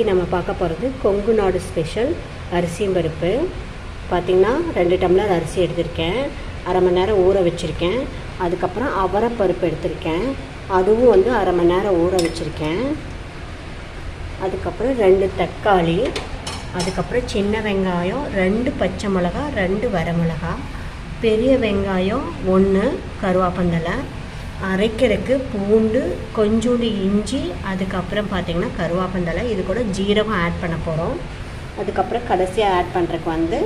இன்றைக்கி நம்ம பார்க்க போகிறது கொங்கு நாடு ஸ்பெஷல் அரிசியும் பருப்பு. பார்த்திங்கன்னா ரெண்டு டம்ளர் அரிசி எடுத்திருக்கேன். அரை மணி நேரம் ஊற வச்சுருக்கேன். அதுக்கப்புறம் அவரை பருப்பு எடுத்திருக்கேன். அதுவும் வந்து அரை மணி நேரம் ஊற வச்சுருக்கேன். அதுக்கப்புறம் ரெண்டு தக்காளி அதுக்கப்புறம் சின்ன வெங்காயம் ரெண்டு பச்சை மிளகா ரெண்டு வரமிளகா பெரிய வெங்காயம் ஒன்று கருவாப்பந்தலை அரைக்கிறதுக்கு பூண்டு கொஞ்சோண்டு இஞ்சி அதுக்கப்புறம் பார்த்திங்கன்னா கருவாப்பந்தலை இது கூட ஜீரகம் ஆட் பண்ண போகிறோம் அதுக்கப்புறம் கடைசியாக ஆட் பண்ணுறதுக்கு வந்து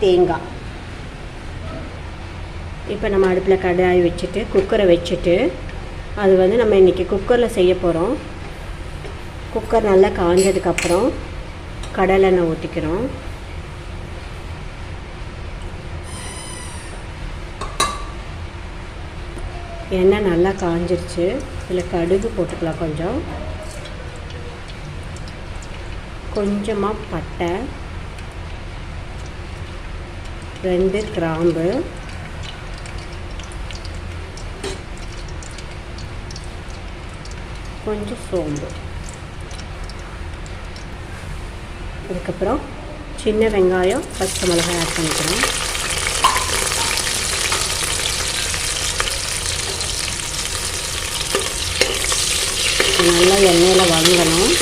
தேங்காய். இப்போ நம்ம அடுப்பில் கடாய் வச்சுட்டு குக்கரை வச்சுட்டு அது வந்து நம்ம இன்றைக்கி குக்கரில் செய்ய போகிறோம் குக்கர் நல்லா காஞ்சதுக்கப்புறம் கடலெண்ணெய் ஊற்றிக்கிறோம் எண்ணெய் நல்லா காஞ்சிருச்சு. இதில் கடுகு போட்டுக்கலாம் கொஞ்சம். கொஞ்சமாக பட்டை. ரெண்டு கிராம்பு. கொஞ்சம் சோம்பு. அதுக்கப்புறம் சின்ன வெங்காயம் பச்சை மிளகாய் ஆட் பண்ணிக்கிறோம் நல்லா எண்ணெயில் வதங்கணும்.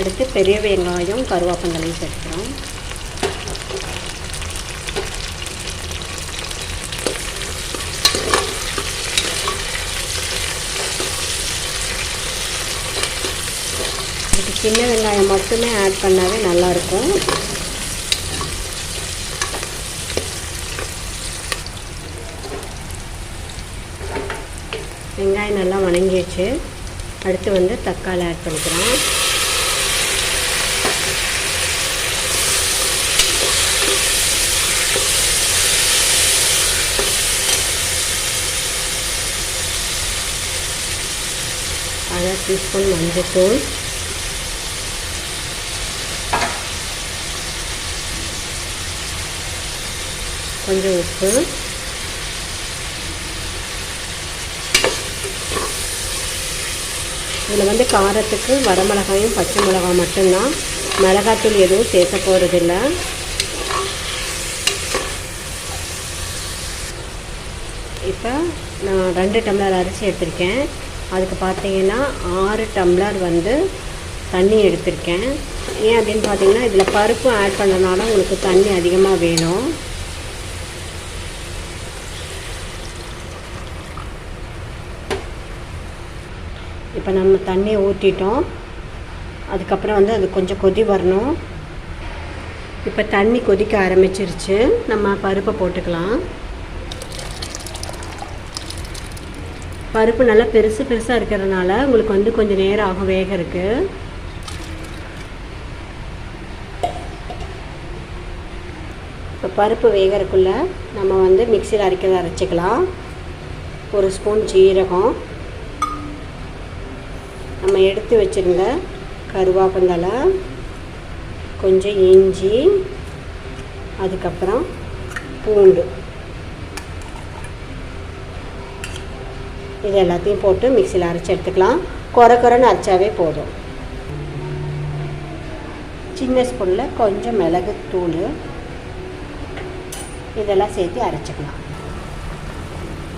அடுத்து பெரிய வெங்காயம் கருவேப்பங்களையும் சேர்க்கிறோம். சின்ன வெங்காயம் மட்டுமே ஆட் பண்ணாவே நல்லாயிருக்கும் வெங்காயம் நல்லா வணங்கிடுச்சு அடுத்து வந்து தக்காளி ஆட் பண்ணிக்கிறோம் அரை டீஸ்பூன் மஞ்சத்தூள். கொஞ்சம் உப்பு. இதில் வந்து காரத்துக்கு வரமிளகாயும் பச்சை மிளகாய் மட்டும்தான். மிளகாத்தூள் எதுவும் சேர்க்க போகிறதில்ல இப்போ நான் ரெண்டு டம்ளர் அரிசி எடுத்திருக்கேன். அதுக்கு பார்த்தீங்கன்னா ஆறு டம்ளர் வந்து தண்ணி எடுத்திருக்கேன். ஏன் அப்படின்னு பார்த்தீங்கன்னா இதில் பருப்பு ஆட் பண்ணனால உங்களுக்கு தண்ணி அதிகமாக வேணும். இப்போ நம்ம தண்ணியை ஊற்றிட்டோம் அதுக்கப்புறம் வந்து அது கொஞ்சம் கொதி வரணும். இப்போ தண்ணி கொதிக்க ஆரம்பிச்சிருச்சு. நம்ம பருப்பை போட்டுக்கலாம். பருப்பு நல்லா பெருசு பெருசாக இருக்கிறதுனால உங்களுக்கு வந்து கொஞ்சம் நேரம் ஆகும் வேகிறதுக்கு. இப்போ பருப்பு வேகறதுக்குள்ளே நம்ம வந்து மிக்சியில் அரைக்கிறத அரைச்சிக்கலாம். ஒரு ஸ்பூன் ஜீரகம். நம்ம எடுத்து வச்சுருந்த கருவேப்பந்தலை கொஞ்சம் இஞ்சி அதுக்கப்புறம் பூண்டு. இது எல்லாத்தையும் போட்டு மிக்சியில் அரைச்சி எடுத்துக்கலாம். குறை குறைன்னு அரைச்சாவே போதும். சின்ன ஸ்பூனில் கொஞ்சம் மிளகு தூள். இதெல்லாம் சேர்த்து அரைச்சிக்கலாம்.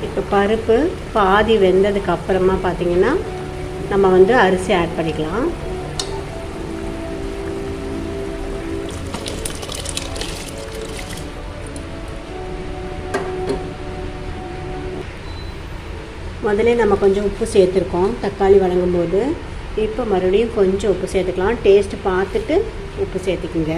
இப்போ பருப்பு பாதி வெந்ததுக்கு அப்புறமா பார்த்தீங்கன்னா நம்ம வந்து அரிசி ஆட் பண்ணிக்கலாம். முதல்ல நம்ம கொஞ்சம் உப்பு சேர்த்துருக்கோம். தக்காளி வழங்கும் போது இப்போ மறுபடியும் கொஞ்சம் உப்பு சேர்த்துக்கலாம். டேஸ்ட் பார்த்துட்டு உப்பு சேர்த்துக்குங்க.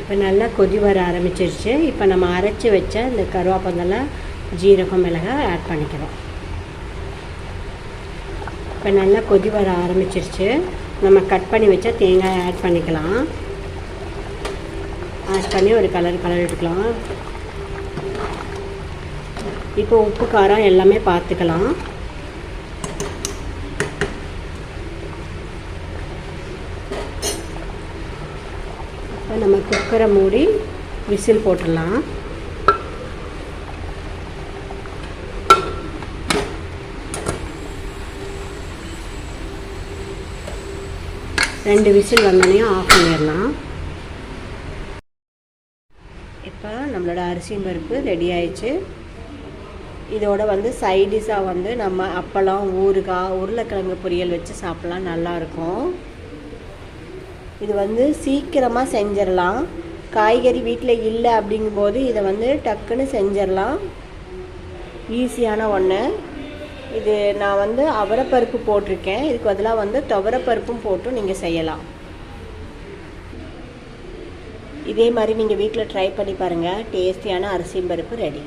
இப்போ நல்லா கொதி வர ஆரம்பிச்சிருச்சு. இப்போ நம்ம அரைச்சி வச்ச இந்த கருவேப்பந்தெல்லாம் ஜீரகம் மிளகாய் ஆட் பண்ணிக்கிறோம். இப்போ நல்லா கொதி வர ஆரம்பிச்சிருச்சு. நம்ம கட் பண்ணி வச்சா தேங்காய் ஆட் பண்ணிக்கலாம். ஆட் பண்ணி ஒரு கலர் கலர் எடுக்கலாம். இப்போ உப்பு காரம் எல்லாமே பார்த்துக்கலாம். இப்போ நம்ம குக்கரை மூடி விசில் போட்டுடலாம். ரெண்டு விசில் வந்தோடனே ஆஃப் பண்ணிடலாம். இப்போ நம்மளோட அரிசி பருப்பு ரெடி ஆயிடுச்சு. இதோட வந்து சைடிஷாக வந்து நம்ம அப்பளம் ஊறுகாய் உருளைக்கிழங்கு பொரியல் வச்சு சாப்பிட்லாம் நல்லாயிருக்கும் இது வந்து சீக்கிரமாக செஞ்சிடலாம். காய்கறி வீட்டில் இல்லை அப்படிங்கும்போது இதை வந்து டக்குன்னு செஞ்சிடலாம். ஈஸியான ஒன்று இது நான் வந்து அவரைப்பருப்பு போட்டிருக்கேன். இதுக்கு பதிலாக வந்து துவரப்பருப்பும் போட்டும் நீங்கள் செய்யலாம். இதே மாதிரி நீங்கள் வீட்டில் ட்ரை பண்ணி பாருங்கள் டேஸ்டியான அரிசியும் பருப்பு ரெடி